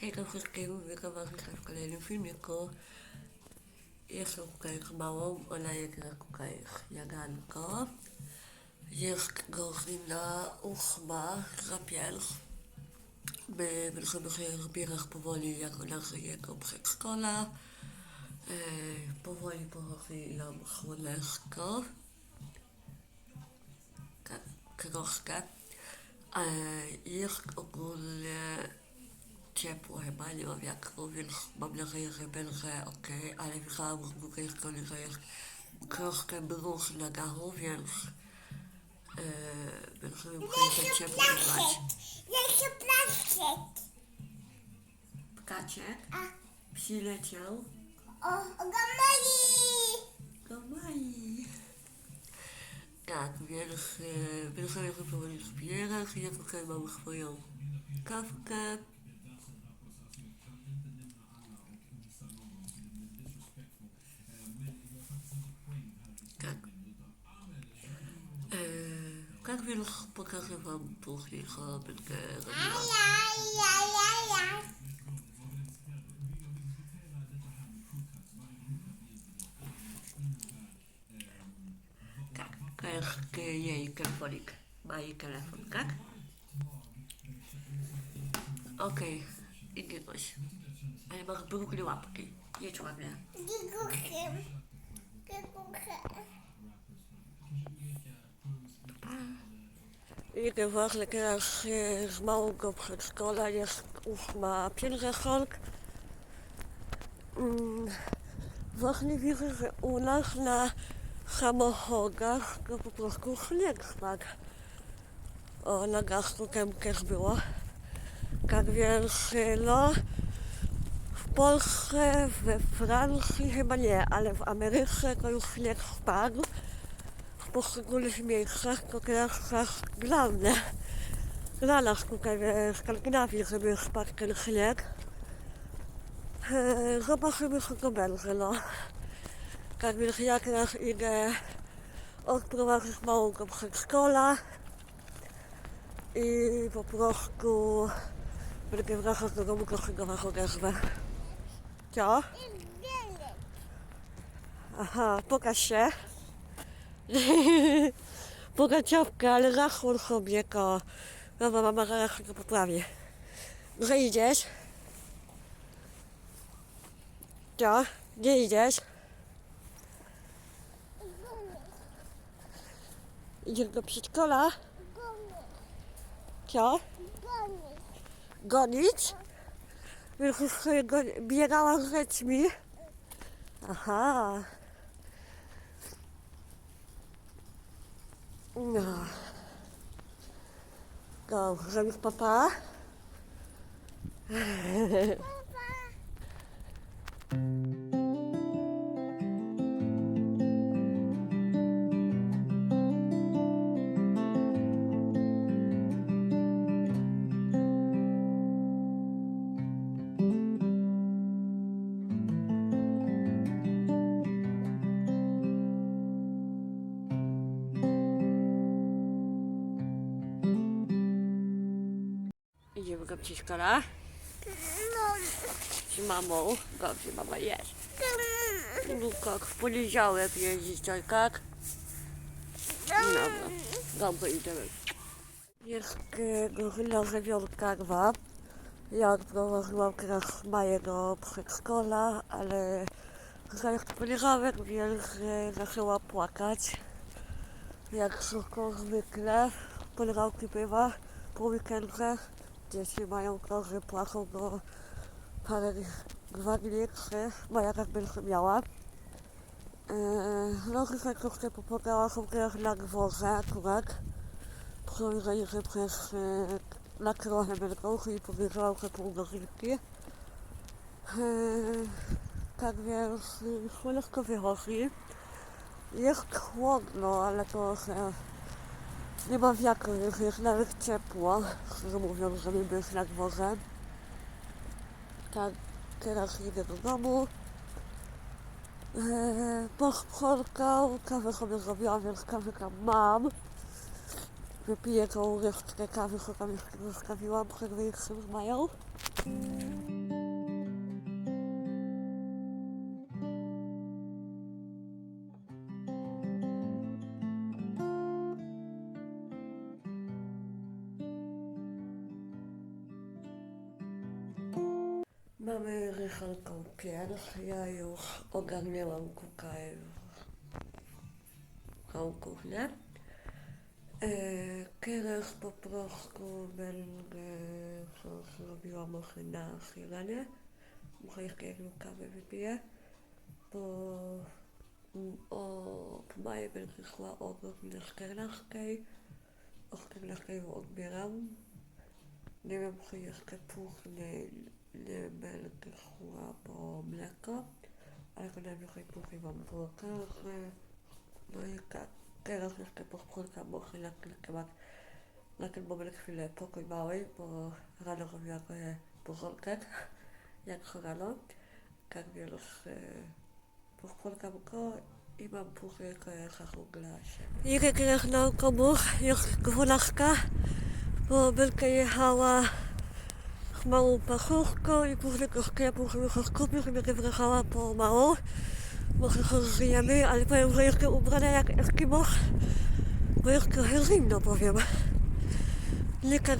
Hejka wszystkim, witam was w kolejnym filmiku. Jestem z małą, ona jest na tutaj śniadanko. Jest godzina ósma za. My będziemy się zbierać powoli, jak ona żyje do przedszkola. E, powoli pochodzi nam słoneczko. Tak, troszkę. E, jest ogólnie ciepło chyba, nie mam wiatru, więc mam nadzieję, że będzie ok, ale widziałam z drugiej strony, że jest troszkę mróz na dachu, więc e, będziemy musieli się ciepło brać. Jeszcze plastik. Ptaczek A, przyleciał o, gamali. do Mai. Tak, więc e, będziemy się powoli zbierać, ja tutaj mam swoją kawkę. Tak. E, tak więc pokażę wam później, co będę robiła. Aj, aj, aj, aj. Tak, to jest e, jej telefonik. Ma jej telefon, tak? Okej, idzie coś. Ale masz brudne łapki. Idę właśnie teraz e, z małą do przedszkola, jest ósma pięćdziesiąt. Mm, Właśnie widzę, że u nas na samochodach to po prostu śnieg spadł. O, na gastu tam też było. Tak więc, e, no, w Polsce, we Francji chyba nie, ale w Ameryce to już śnieg spadł poszczególnych miejscach, to teraz czas dla mnie, dla nas tutaj w Skandynawii, żeby spadł ten śnieg. Zobaczymy, co to będzie, no. Tak więc ja teraz idę odprowadzić małą do przedszkola i po prostu będę wracać do domu, do was odezwę. Co? Aha, pokaż się. Bogaciowka, ale zachód sobie. Dobra, mama zaraz się to poprawi. Gdzie idziesz? Co? Gdzie idziesz? Idziesz do przedszkola? Co? Gonić? Już go biegała z dziećmi. Aha. No. Dobrze, już papa. Przedszkola No, z mamą. Dobrze, mama jest. No jak w poniedziałek jeździć, tak? Dobra, dobra, idziemy. Jest godzina dziewiątka dwa. Ja odprowadziłam teraz Maję do przedszkola, ale zaraz poniedziałek, więc e, zaczęła płakać. Jak tylko zwykle, poniedziałki bywa po weekendach. Dzieci mają że płacą do parę dwa dni, trzy, bo ja tak będę miała. Eee, no dzisiaj troszkę popłakała teraz na dworze akurat. Powiedzieli, że przez e, na trochę będą i powiedziałam, że pół godzinki. Eee, tak więc słoneczko wychodzi. Jest chłodno, ale to, że nie ma wiatru, jest nawet ciepło, szczerze mówiąc, żeby być na dworze. Tak, teraz idę do domu. Eee, posprzątał, kawę sobie zrobiłam, więc kawę tam mam. Wypiję tą resztkę kawy, co tam jeszcze zostawiłam przed wyjściem z Mają. Mamy rychalką pierś. Ja już ogarniałam kukaj tą kuchnię. E, Teraz po prostu będę coś robiła może na śniadanie. Może jeszcze jedną kawę wypiję, bo o w maju będę szła o godzinie 14. O 14 ją odbieram. Nie wiem, czy jeszcze później nie będę szła po mleko, ale to najwyżej później mam kawę. No i tak, teraz jeszcze posprzątam może na kilka lat, na ten moment chwilę pokój mały, bo rano robiłam sobie porządek, jak co rano. Tak więc e, posprzątam go i mam później dla siebie. Idę teraz na autobus, jest dwunastka, bo będę jechała małą pachówką i później do sklepu, żeby się skupić, będę wracała po mało. Może się zjemy, ale powiem, że jestem ubrana jak Eskimos, bo jest trochę zimno, powiem. Tak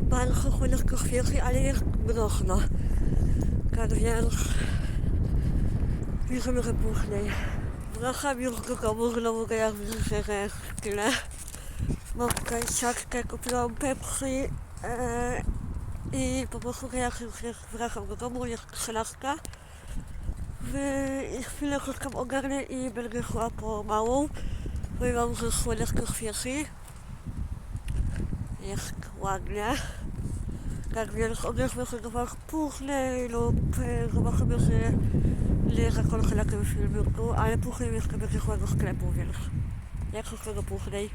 bardzo chłodno świeży, ale jest mroźno. Tak więc widzimy się później. Wracam już do domu, znowu jak widzę, że tyle. Mam tutaj siatkę, kupiłam Pepsi e, i po prostu jak już wracam do domu, jest trzynaska. W chwilę krótką ogarnę i będę szła po małą, mam ze słoneczko świeży. Jest ładnie. Tak więc odniosłem się do Was później lub e, zobaczymy się nie zakończę na tym filmiku, ale później jeszcze będzie szła do sklepu, więc jak się tego później.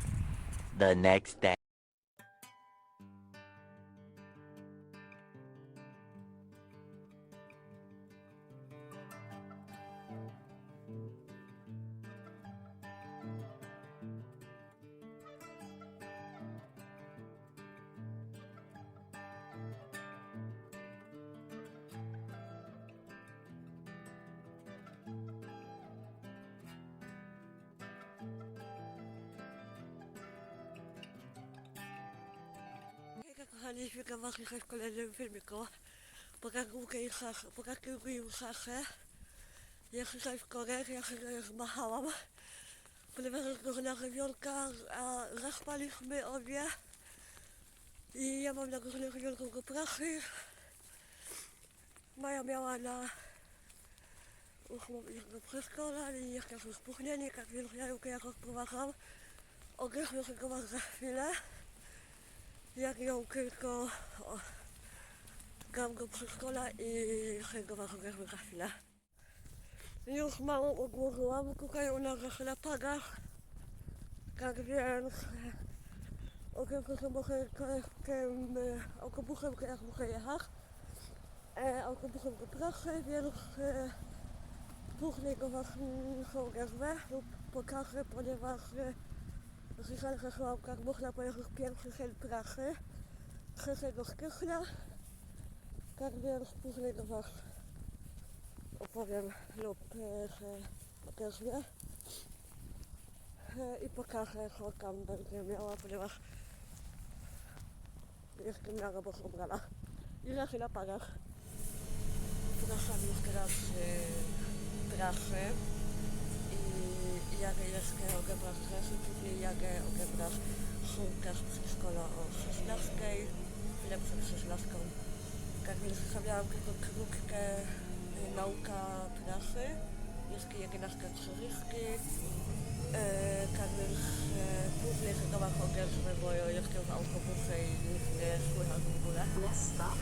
the next day. Kochani, witam was w kolejnym filmiku. Pokażę im szaszę, pokażę im szaszę. Ja się tutaj korek, ja się tutaj zmachałam. Ponieważ jest godzina żywionka, a zaspaliśmy obie. I ja mam na godzinę żywionką do pracy. Maja miała na ósmą do przedszkola i jeszcze są spóźnieni, tak więc ja ją jakoś prowadzam. Ogryzmy się go za chwilę jak ją tylko o, dam go przy szkole i się go rozbierzmy za chwilę. Już małą odłożyłam, jeszcze na pagach, tak więc okienko się muszę tym autobusem, jak muszę jechać, e, autobusem do pracy, więc e, później go wezmę lub pokażę, ponieważ e, Słyszałem, że Sławkach można pojechać pierwszy dzień pracy, 3 stycznia. Tak więc później do Was opowiem lub e, że odezwę. E, I pokażę, co tam będzie miała, ponieważ jestem na robotę ubrana. I na parach. Wracam już teraz e, pracy jadę jeszcze odebrać rzeczy, później jadę odebrać szulkę z przedszkola o 16, chwilę przed 16. Tak więc zostawiałam tylko krótkę y, nauka prasy, jest 11 trzyryski, e, tak więc e, później się do Was odezwę, bo jestem w autobusie i nie słychać w ogóle. Next stop,